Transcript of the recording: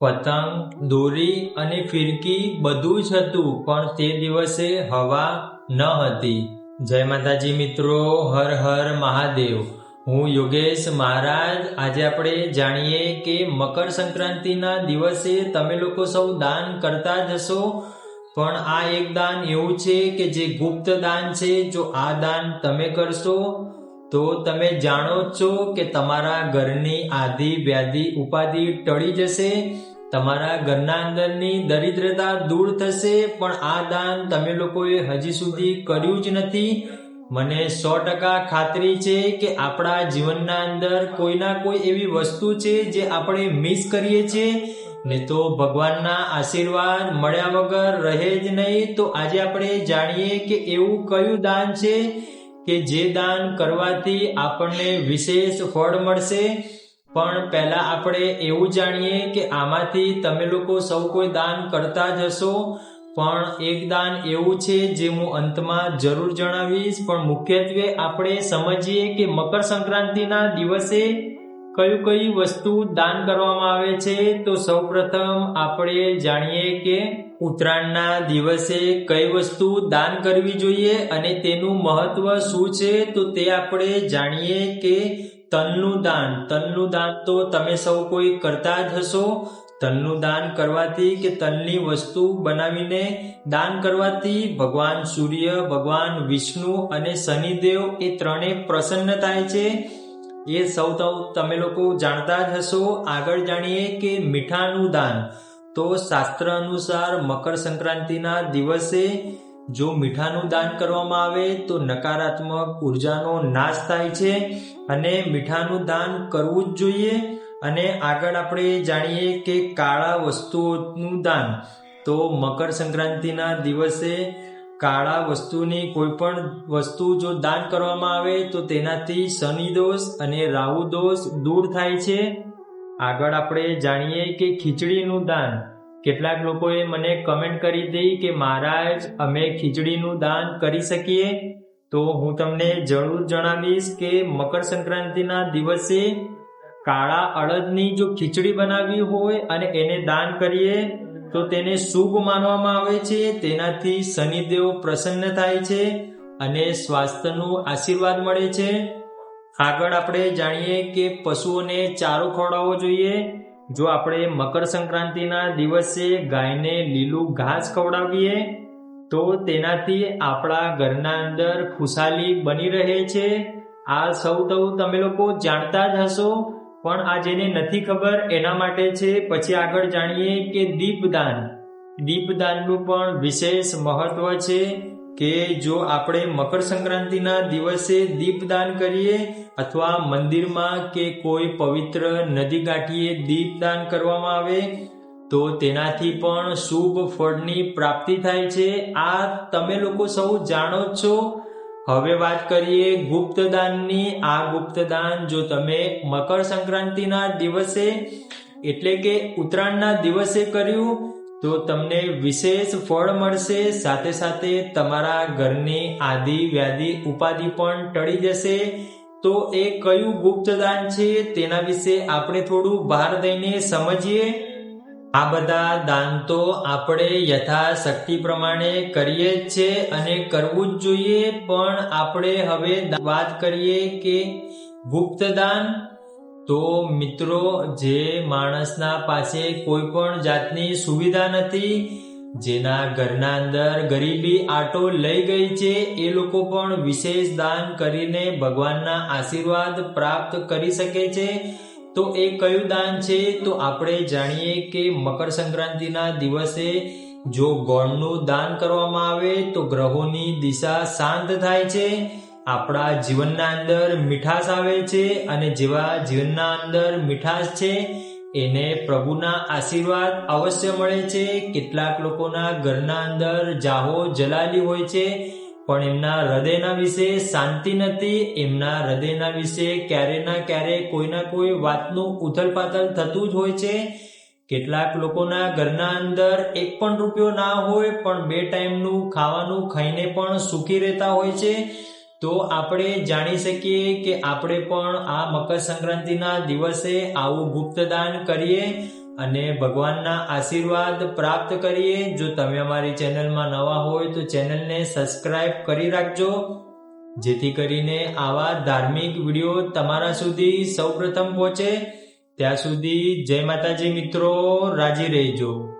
પતંગ, દોરી અને ફિરકી બધું જ હતું, પણ તે દિવસે હવા ન હતી. જય માતાજી મિત્રો, હર હર મહાદેવ. હું યોગેશ મહારાજ. આજે આપણે જાણીએ કે મકર સંક્રાંતિના દિવસે તમે લોકો સૌ દાન કરતા જ હશો. પણ આ એક દાન એવું છે કે જે ગુપ્ત દાન છે, જો આ દાન તમે કરશો, તો તમે જાણો છો કે તમારા ઘરની આધી વ્યાધિ ઉપાધિ ટળી જશે. તમારા ઘરના અંદરની દરિદ્રતા દૂર થશે, પણ આ દાન તમે લોકોએ હજી સુધી કર્યું જ નથી. મને સો ટકા ખાતરી છે કે આપણા જીવનના અંદર કોઈના કોઈ એવી વસ્તુ છે જે આપણે મિસ કરીએ છીએ ને તો ભગવાનના આશીર્વાદ મળ્યા વગર રહે જ નહીં. તો આજે આપણે જાણીએ કે એવું કયું દાન છે કે જે દાન કરવાથી આપણને વિશેષ ફળ મળશે. પણ પહેલા આપણે એવું જાણીએ કે આમાંથી તમે લોકો સૌ કોઈ દાન કરતા જ હશો. પણ એક દાન એવું છે જે હું અંતમાં જરૂર જણાવીશ. પણ મુખ્યત્વે આપણે સમજીએ કે મકર સંક્રાંતિના દિવસે કયું કઈ વસ્તુ દાન કરવામાં આવે છે. તો સૌપ્રથમ આપણે જાણીએ કે ઉત્તરાયણના દિવસે કઈ વસ્તુ દાન કરવી જોઈએ અને તેનું મહત્વ શું છે. તો તે આપણે જાણીએ કે તલનું દાન. તલનું દાન તો તમે સૌ કોઈ કરતા જ હશો. તલનું દાન કરવાથી કે તલની વસ્તુ બનાવીને દાન કરવાથી ભગવાન સૂર્ય, ભગવાન વિષ્ણુ અને શનિદેવ એ ત્રણેય પ્રસન્ન થાય છે. એ સૌ તમે લોકો જાણતા જ હશો. આગળ જાણીએ કે મીઠાનું દાન. તો શાસ્ત્ર અનુસાર મકર સંક્રાંતિના દિવસે જો મીઠાનું દાન કરવામાં આવે તો નકારાત્મક ઉર્જાનો નાશ થાય છે અને મીઠાનું દાન કરવું જ જોઈએ. અને આગળ આપણે જાણીએ કે કાળા વસ્તુઓનું દાન. તો મકર સંક્રાંતિના દિવસે કાળા વસ્તુની કોઈ પણ વસ્તુ જો દાન કરવામાં આવે તો તેનાથી શનિ દોષ અને રાહુ દોષ દૂર થાય છે. આગળ આપણે જાણીએ કે ખીચડીનું દાન. કેટલાક લોકોએ મને કમેન્ટ કરી હતી કે, મહારાજ, અમે ખીચડીનું દાન કરી શકીએ? તો હું તમને જરૂર જણાવીશ કે મકર સંક્રાંતિના દિવસે કાળા અડદની જો ખીચડી બનાવી હોય અને એને દાન કરીએ, તો તેને શુભ માનવામાં આવે છે. તેનાથી શનિદેવ પ્રસન્ન થાય છે અને સ્વાસ્થ્યનું આશીર્વાદ મળે છે. આગળ આપણે જાણીએ કે પશુઓને ચારો ખવડાવવો જોઈએ. જો આપણે મકર સંક્રાંતિના દિવસે ગાયને લીલું ઘાસ ખવડાવીએ, તો તેનાથી આપણા ઘરના અંદર ખુશાલી બની રહે છે. આ સૌ તો તમે લોકો જાણતા જ હશો, પણ આ જેને નથી ખબર એના માટે છે, પછી આગળ જાણીએ કે દીપદાન. દીપદાનનું પણ વિશેષ મહત્વ છે. કે જો આપણે મકર સંક્રાંતિના દિવસે દીપદાન કરીએ અથવા મંદિરમાં કે કોઈ પવિત્ર નદી કાંઠીએ દીપદાન કરવામાં આવે, તો તેનાથી પણ શુભ ફળની પ્રાપ્તિ થાય છે. આ તમે લોકો સૌ જાણો જ છો. હવે વાત કરીએ ગુપ્તદાનની. આ ગુપ્તદાન જો તમે મકર સંક્રાંતિના દિવસે, એટલે કે ઉત્તરાયણના દિવસે કર્યું તો તમને વિશેષ ફળ મળશે, સાથે સાથે તમારા ઘરની આદિ, વ્યાધિ, ઉપાધિ પણ ટળી જશે. તો એ કયું ગુપ્તદાન છે તેના વિશે આપણે થોડું બહાર દઈને સમજીએ. આ બધા દાન તો આપણે યથાશક્તિ પ્રમાણે કરીએ જ છે અને કરવું જ જોઈએ, પણ આપણે હવે વાત કરીએ કે ગુપ્ત દાન તો મિત્રો, જે માણસના પાસે કોઈ પણ જાતની સુવિધા નથી, જેના ઘરના અંદર ગરીબી આટો લઈ ગઈ છે, એ લોકો પણ વિશેષ દાન કરીને ભગવાનના આશીર્વાદ પ્રાપ્ત કરી શકે છે. તો એ કયું દાન છે? તો આપણે જાણીએ કે મકર સંક્રાંતિના દિવસે જો ગોળનું દાન કરવામાં આવે, તો ગ્રહોની દિશા શાંત થાય છે. આપણા જીવનના અંદર મીઠાશ આવે છે અને જેવા જીવનના અંદર મીઠાશ છે, એને પ્રભુના આશીર્વાદ અવશ્ય મળે છે. કેટલાક લોકોના ઘરના અંદર જાહો જલાલી હોય છે, પણ એમના હૃદયના વિશે શાંતિ નથી. એમના હૃદયના વિશે ક્યારે ના ક્યારે કોઈના કોઈ વાતનું ઉથલપાથલ થતું જ હોય છે. કેટલાક લોકોના ઘરના અંદર એક પણ રૂપિયો ના હોય, પણ બે ટાઈમનું ખાવાનું ખાઈને પણ સુખી રહેતા હોય છે. તો આપણે જાણી શકીએ કે આપણે પણ આ મકર સંક્રાંતિના દિવસે આવું ગુપ્તદાન કરીએ અને ભગવાનના આશીર્વાદ પ્રાપ્ત કરીએ. જો તમે અમારી ચેનલમાં નવા હોય તો ચેનલને સબસ્ક્રાઈબ કરી રાખજો. જેથી કરીને આવા ધાર્મિક વીડિયો તમારા સુધી સૌપ્રથમ પહોંચે. ત્યાં સુધી જય માતાજી મિત્રો, રાજી રહેજો.